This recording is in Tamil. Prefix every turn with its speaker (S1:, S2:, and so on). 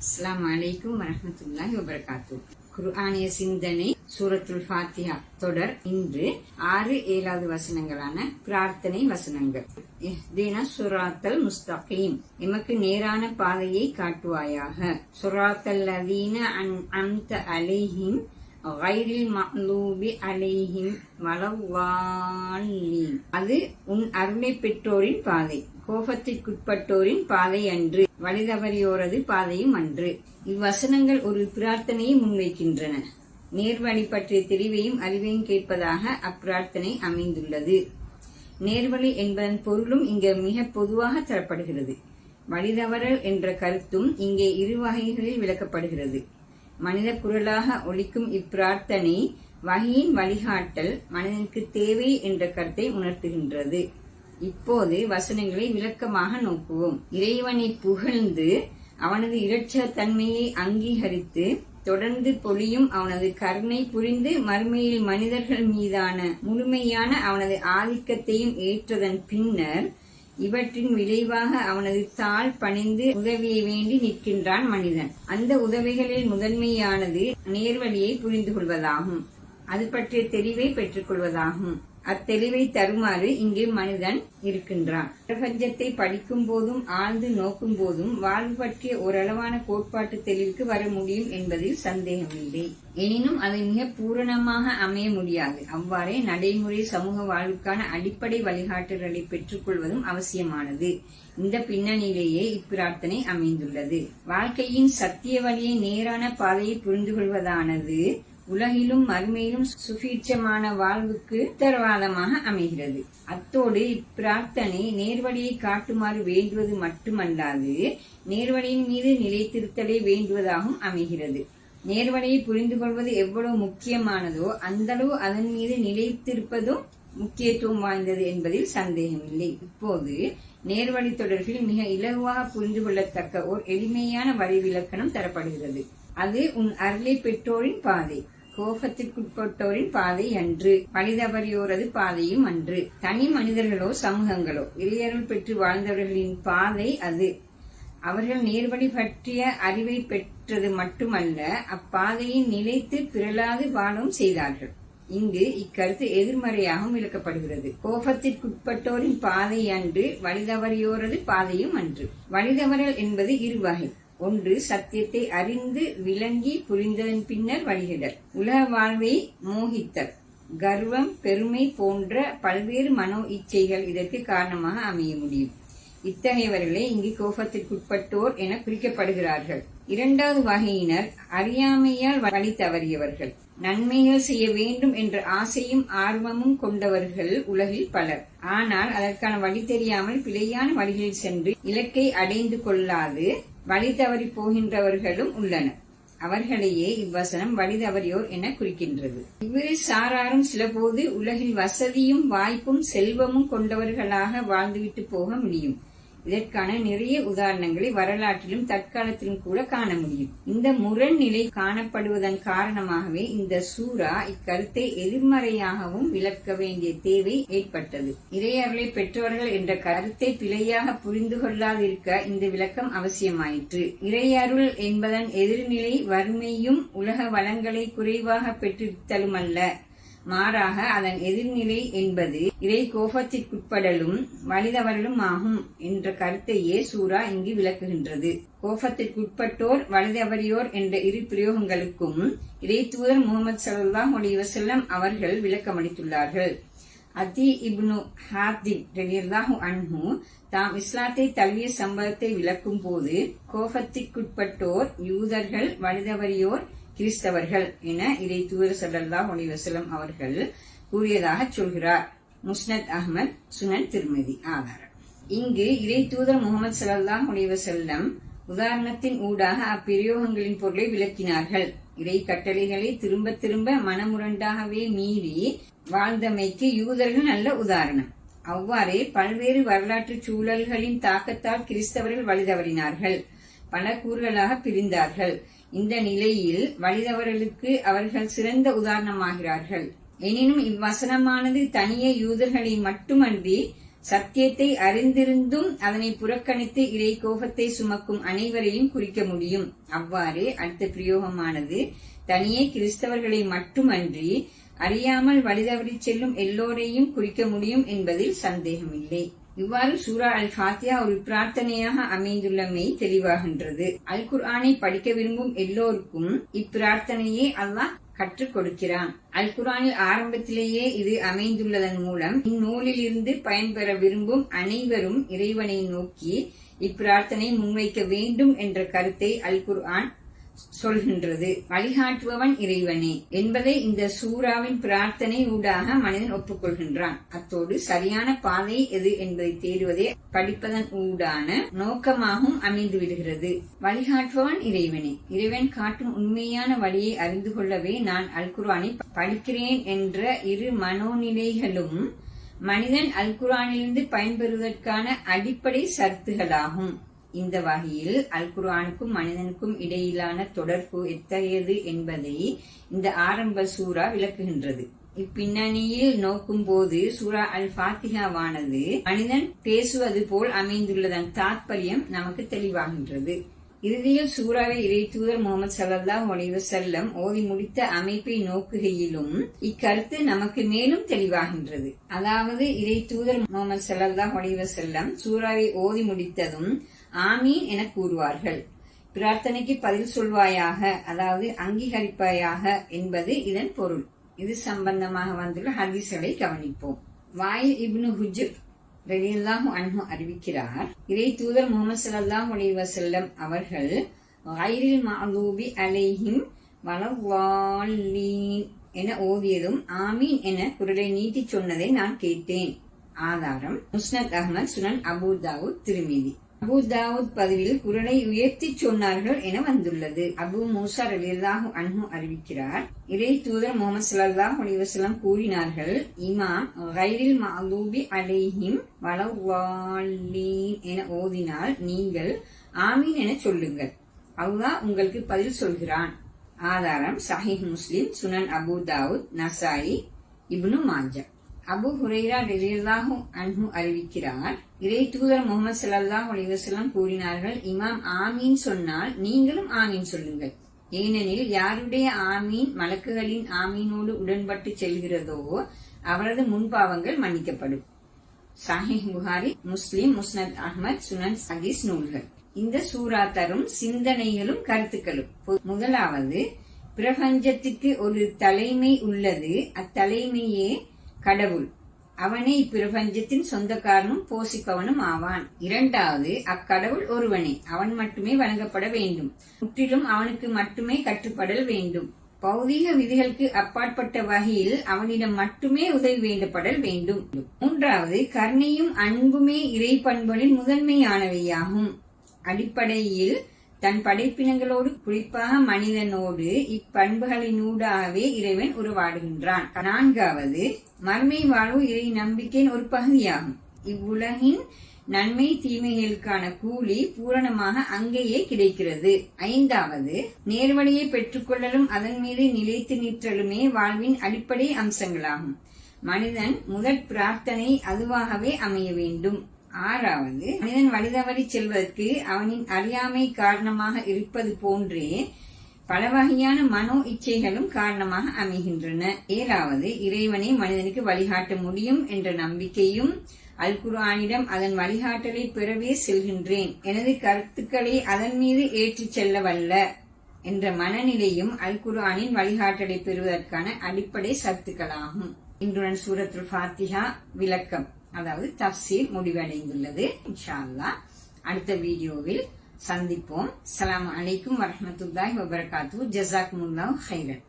S1: அஸ்லாம் அலைக்கும் வரமத்துல்லாஹி வபரகாத்து குர்ஆனிய சிந்தனை சூரத்துல் ஃபாத்தியா தொடர் இன்று ஆறு ஏழாவது வசனங்களான பிரார்த்தனை வசனங்கள். இஹ்தினா சுராத்தல் முஸ்தகீம். எமக்கு நேரான பாதையை காட்டுவாயாக. சுராத்தல் அதீன அன் அம்த அலைஹிம் வைரில் மலூபி அலைஹிம் வளவான் அது உன் அருமை பெற்றோரின் பாதை. கோபத்திற்குட்பட்டோரின் பாதை அன்று வழிதவறியோரது பாதையும் அன்று. இவ்வசனங்கள் ஒரு பிரார்த்தனையை முன்வைக்கின்றன. நேர்வழி பற்றிய தெளிவையும் அறிவையும் கேட்பதாக அப்பிரார்த்தனை அமைந்துள்ளது. நேர்வழி என்பதன் பொருளும் இங்கு மிக பொதுவாக தரப்படுகிறது. வழிதவறல் என்ற கருத்தும் இங்கே இரு வகைகளில் விளக்கப்படுகிறது. மனித குரலாக ஒலிக்கும் இப்பிரார்த்தனை வகையின் வழிகாட்டல் மனிதனுக்கு தேவை என்ற கருத்தை உணர்த்துகின்றது. இப்போது வசனங்களை விளக்கமாக நோக்குவோம். இறைவனை புகழ்ந்து அவனது இரட்ச தன்மையை அங்கீகரித்து தொடர்ந்து பொழியும் அவனது கருணை புரிந்து மறுமையில் மனிதர்கள் மீதான முழுமையான அவனது ஆதிக்கத்தையும் ஏற்றதன் பின்னர் இவற்றின் விளைவாக அவனது தாழ் பணிந்து உதவியை வேண்டி நிற்கின்றான் மனிதன். அந்த உதவிகளில் முதன்மையானது நேர்வழியை புரிந்து கொள்வதாகும். அது பற்றிய தெரிவை பெற்றுக் கொள்வதாகும் அத்தெளிவை தருமாறு இங்கு மனிதன் இருக்கின்றான். பிரபஞ்சத்தை படிக்கும் போதும் ஆழ்ந்து நோக்கும் போதும் வாழ்வு பற்றிய ஓரளவான கோட்பாட்டு தெளிவுக்கு வர முடியும் என்பதில் சந்தேகமில்லை. எனினும் அது மிக பூரணமாக அமைய முடியாது. அவ்வாறே நடைமுறை சமூக வாழ்வுக்கான அடிப்படை வழிகாட்டுதலை பெற்றுக்கொள்வதும் அவசியமானது. இந்த பின்னணியிலேயே இப்பிரார்த்தனை அமைந்துள்ளது. வாழ்க்கையின் சத்திய வழியை நேரான பாதையை புரிந்து கொள்வதானது உலகிலும் மறுமையிலும் சுபீட்சமான வாழ்வுக்கு உத்தரவாதமாக அமைகிறது. அத்தோடு இப்பிரார்த்தனை நேர்வழியை காட்டுமாறு வேண்டுவது மட்டுமல்லாது நேர்வழியின் மீது நிலைத்திருத்தலை வேண்டுவதாகவும் அமைகிறது. நேர்வழியை புரிந்து கொள்வது எவ்வளவு முக்கியமானதோ அந்தளவு அதன் மீது நிலைத்திருப்பதும் முக்கியத்துவம் வாய்ந்தது என்பதில் சந்தேகமில்லை. இப்போது நேர்வழி தொடர்பில் மிக இலகுவாக புரிந்து கொள்ளத்தக்க ஓர் எளிமையான வரி விளக்கணம் தரப்படுகிறது. அது உன் அருளை பெற்றோரின் பாதை. கோபத்திற்குட்பட்டோரின் பாதை அன்று பழிதவறியோரது பாதையும் அன்று. தனி மனிதர்களோ சமூகங்களோ இறையருள் பெற்று வாழ்ந்தவர்களின் பாதை அது. அவர்கள் நேர்வழி பற்றிய அறிவை பெற்றது மட்டுமல்ல அப்பாதையின் நிலைத்து பிறலாது வாழவும் செய்தார்கள். இங்கு இக்கருத்து எதிர்மறையாகவும் விளக்கப்படுகிறது. கோபத்திற்குட்பட்டோரின் பாதை அன்று வழிதவறியோரது பாதையும் அன்று. வழிதவறல் என்பது இரு வகை. ஒன்று சத்தியத்தை அறிந்து விளங்கி புரிந்ததன் பின்னர் வழிகிடல். உலக வாழ்வை மோகித்தல். கர்வம் பெருமை போன்ற பல்வேறு மனோ இச்சைகள் இதற்கு காரணமாக அமைய முடியும். இத்தகையவர்களே இங்கு கோபத்திற்குட்பட்டோர் என குறிக்கப்படுகிறார்கள். இரண்டாவது வகையினர் அறியாமையால் வழி தவறியவர்கள். நன்மைகள் செய்ய வேண்டும் என்ற ஆசையும் ஆர்வமும் கொண்டவர்கள் உலகில் பலர். ஆனால் அதற்கான வழி தெரியாமல் பிழையான வழிகளில் சென்று இலக்கை அடைந்து கொள்ளாது வழி தவறி போகின்றவர்களும் உள்ளனர். அவர்களையே இவ்வசனம் வழி தவறியோர் என குறிக்கின்றது. இவ்விரு சாராரும் சிலபோது உலகில் வசதியும் வாய்ப்பும் செல்வமும் கொண்டவர்களாக வாழ்ந்துவிட்டு போக முடியும். இதற்கான நிறைய உதாரணங்களை வரலாற்றிலும் தற்காலத்திலும் கூட காண முடியும். இந்த முரண்நிலை காணப்படுவதன் காரணமாகவே இந்த சூரா இக்கருத்தை எதிர்மறையாகவும் விளக்க வேண்டிய தேவை ஏற்பட்டது. இறையர்களை பெற்றவர்கள் என்ற கருத்தை பிழையாக புரிந்து கொள்ளாதிருக்க இந்த விளக்கம் அவசியமாயிற்று. இறையருள் என்பதன் எதிர்நிலை வறுமையும் உலக வளங்களை குறைவாக பெற்றிருத்தலுமல்ல மாறாக அதன் எதிர்நிலை என்பது இறை கோபத்திற்குட்படலும் வலிதவரலும் ஆகும் என்ற கருத்தையே சூரா இங்கு விளக்குகின்றது. கோபத்திற்குட்பட்டோர் வலிதவறியோர் என்ற இரு பிரயோகங்களுக்கும் இறை தூதர் முகமது சல்லாஹ் வசல்லம் அவர்கள் விளக்கமளித்துள்ளார்கள். அதி இப்னு ஹாத்திப் ரலியல்லாஹு அன்ஹு தாம் இஸ்லாத்தை தழுவிய சம்பவத்தை விளக்கும் போது கோபத்திற்குட்பட்டோர் யூதர்கள் வலிதவறியோர் கிறிஸ்தவர்கள் என இதை தூதர் சல்லல்லா ஒளிவசலம் அவர்கள் கூறியதாக சொல்கிறார். முஸ்னத் அகமது சுனன் திருமதி ஆதாரம். இங்கு இறை தூதர் முகமது சல்லா ஒளிவசல்லம் உதாரணத்தின் ஊடாக அப்பிரயோகங்களின் பொருளை விளக்கினார்கள். இறை கட்டளைகளை திரும்ப திரும்ப மனமுரண்டாகவே மீறி வாழ்ந்தமைக்கு யூதர்கள் நல்ல உதாரணம். அவ்வாறே பல்வேறு வரலாற்று சூழல்களின் தாக்கத்தால் கிறிஸ்தவர்கள் வழிதவறினார்கள். பல கூறுகளாக பிரிந்தார்கள். இந்த நிலையில் வலிதவர்களுக்கு அவர்கள் சிறந்த உதாரணமாகிறார்கள். எனினும் இவ்வசனமானது தனியே யூதர்களை மட்டுமன்றி சத்தியத்தை அறிந்திருந்தும் அதனை புறக்கணித்து இறை கோபத்தை சுமக்கும் அனைவரையும் குறிக்க முடியும். அவ்வாறு அடுத்த பிரயோகமானது தனியே கிறிஸ்தவர்களை மட்டுமன்றி அறியாமல் வழிதவறி செல்லும் எல்லோரையும் குறிக்க முடியும் என்பதில் சந்தேகமில்லை. இவ்வாறு சூரா அல் ஃபாத்தியா ஒரு பிரார்த்தனையாக அமைந்துள்ளமை தெளிவாகின்றது. அல் குர்ஆனை படிக்க விரும்பும் எல்லோருக்கும் இப்பிரார்த்தனையே அல்லாஹ் கற்றுக் கொடுக்கிறான். அல் குரானில் ஆரம்பத்திலேயே இது அமைந்துள்ளதன் மூலம் இந்நூலில் இருந்து பயன்பெற விரும்பும் அனைவரும் இறைவனை நோக்கி இப்பிரார்த்தனை முன்வைக்க வேண்டும் என்ற கருத்தை அல் குர்ஆன் சொல்கின்றது. வழிகாட்டுபவன் இறைவனே என்பதை இந்த சூறாவின் பிரார்த்தனை ஊடாக மனிதன் ஒப்புக்கொள்கின்றான். அத்தோடு சரியான பாதை எது என்பதை தேடுவதே படிப்பதன் ஊடான நோக்கமாகவும் அமைந்து விடுகிறது. வழிகாட்டுபவன் இறைவனே இறைவன் காட்டும் உண்மையான வழியை அறிந்து கொள்ளவே நான் அல்குரானை படிக்கிறேன் என்ற இரு மனோநிலைகளும் மனிதன் அல்குரானிலிருந்து பயன்பெறுவதற்கான அடிப்படை சர்த்துகளாகும். இந்த வகையில் அல் குர்ஆனுக்கும் மனிதனுக்கும் இடையிலான தொடர்பு எத்தகையது என்பதை இந்த ஆரம்ப சூரா விளக்குகின்றது. இப்பின்னணியில் நோக்கும் போது சூரா அல் ஃபாத்திஹாவானது மனிதன் பேசுவது போல் அமைந்துள்ளதன் தாத்பரியம் நமக்கு தெளிவாகின்றது. இறுதியில் சூறாவை இறை தூதர் முகமது சல்லாஹ் ஒளிவு செல்லம் ஓதி முடித்த அமைப்பை நோக்குகையிலும் இக்கருத்து நமக்கு மேலும் தெளிவாகின்றது. அதாவது இறை தூதர் முகமது சல்லாஹ் ஒளிவு செல்லம் சூறாவை ஓதி முடித்ததும் ஆமீன் என கூறுவார்கள். பிரார்த்தனைக்கு பதில் சொல்வாயாக அதாவது அங்கீகரிப்பாயாக என்பது இதன் பொருள். இது சம்பந்தமாக வந்துள்ள ஹதீஸ்களை கவனிப்போம். வாயில் இப்னு ஹுஜர் ரலியல்லாஹு அன்பு அறிவிக்கிறார். இறை தூதர் முகமது சல்லாஹ் அலைவசல்லம் அவர்கள் ஆயிரில் மாலூபி அலைஹிம் வளவாலீன் என ஓதியதும் ஆமீன் என குரலை நீட்டி சொன்னதை நான் கேட்டேன். ஆதாரம் முஸ்னத் அகமது சுனன் அபுதாவுத் திருமீதி அபு தாவூத் பதிவில் குரலை உயர்த்தி சொன்னார்கள் என வந்துள்ளது. அபு மூசா ரலியல்லாஹு அன்ஹு அறிவிக்கிறார். இறை தூதர் முகமது சல்லாஹ் அலிவசலம் கூறினார்கள் இமாம் கைரில் மாலூபி அலேஹிம் வளவாலீன் என ஓதினால் நீங்கள் ஆமீன் என சொல்லுங்கள். அல்லாஹ் உங்களுக்கு பதில் சொல்கிறான். ஆதாரம் சஹிஹ் முஸ்லிம் சுனன் அபு தாவூத் நசாயி இப்னு மாஜா. அபு ஹுரைரா ரலியல்லாஹு அன்ஹு அறிவிக்கிறார். இறை தூதர் முகமது சல்லாஹ் அலிவசல்லாம் கூறினார்கள் இமாம் ஆமீன் சொன்னால் நீங்களும் ஆமீன் சொல்லுங்கள். ஏனெனில் யாருடைய ஆமீன் மலக்குகளின் ஆமீனோடு உடன்பட்டு செல்கிறதோ அவரது முன்பாவங்கள் மன்னிக்கப்படும். சாஹிப் புகாரி முஸ்லிம் முஸ்னத் அஹ்மத் சுனன் சகீஸ் நூல்கள். இந்த சூரா தரும் சிந்தனைகளும் கருத்துக்களும். முதலாவது பிரபஞ்சத்துக்கு ஒரு தலைமை உள்ளது. அத்தலைமையே கடவுள். அவனே இப்பிரபஞ்சத்தின் சொந்தக்காரனும் போஷிப்பவனும் ஆவான். இரண்டாவது அக்கடவுள் ஒருவனே. அவன் மட்டுமே வழங்கப்பட வேண்டும். முற்றிலும் அவனுக்கு மட்டுமே கட்டுப்படல் வேண்டும். பௌதீக விதிகளுக்கு அப்பாற்பட்ட வகையில் அவனிடம் மட்டுமே உதவி வேண்டப்படல் வேண்டும். மூன்றாவது கருணையும் அன்புமே இறை பண்புகளின் முதன்மையானவையாகும். அடிப்படையில் தன் படைப்பினங்களோடு குறிப்பாக மனிதனோடு இப்பண்புகளினூடாகவே இறைவன் உருவாடுகின்றான். நான்காவது மர்மை வாழ்வு இறை நம்பிக்கையின் ஒரு பகுதியாகும். இவ்வுலகின் நன்மை தீமைகளுக்கான கூலி பூரணமாக அங்கேயே கிடைக்கிறது. ஐந்தாவது நேர்வழியை பெற்றுக்கொள்ளலும் அதன் மீது நிலைத்து நிற்றலுமே வாழ்வின் அடிப்படை அம்சங்களாகும். மனிதன் முதற் பிரார்த்தனை அதுவாகவே அமைய வேண்டும். ஆறாவது மனிதன் வழிதவறி செல்வதற்கு அவனின் அறியாமை காரணமாக இருப்பது போன்றே பல வகையான மனோ இச்சைகளும் காரணமாக அமைகின்றன. ஏழாவது இறைவனை மனிதனுக்கு வழிகாட்ட முடியும் என்ற நம்பிக்கையும் அல் குர்ஆனிடம் அதன் வழிகாட்டலை பெறவே செல்கின்றேன். எனது கருத்துக்களை அதன் மீது ஏற்றிச் செல்லவல்ல என்ற மனநிலையும் அல் குர்ஆனின் வழிகாட்டலை பெறுவதற்கான அடிப்படை சத்துக்களாகும். இன்றுடன் சூரத்துல் ஃபாத்திஹா விளக்கம். அதாவது தப்சீர் முடிவடைந்துள்ளது. இன்ஷா அடுத்த வீடியோவில் சந்திப்போம். அலாம் அலைக்கும் வரமத்துல்லாய் வபரகாத்து ஜசாக் முல்லா ஹைரன்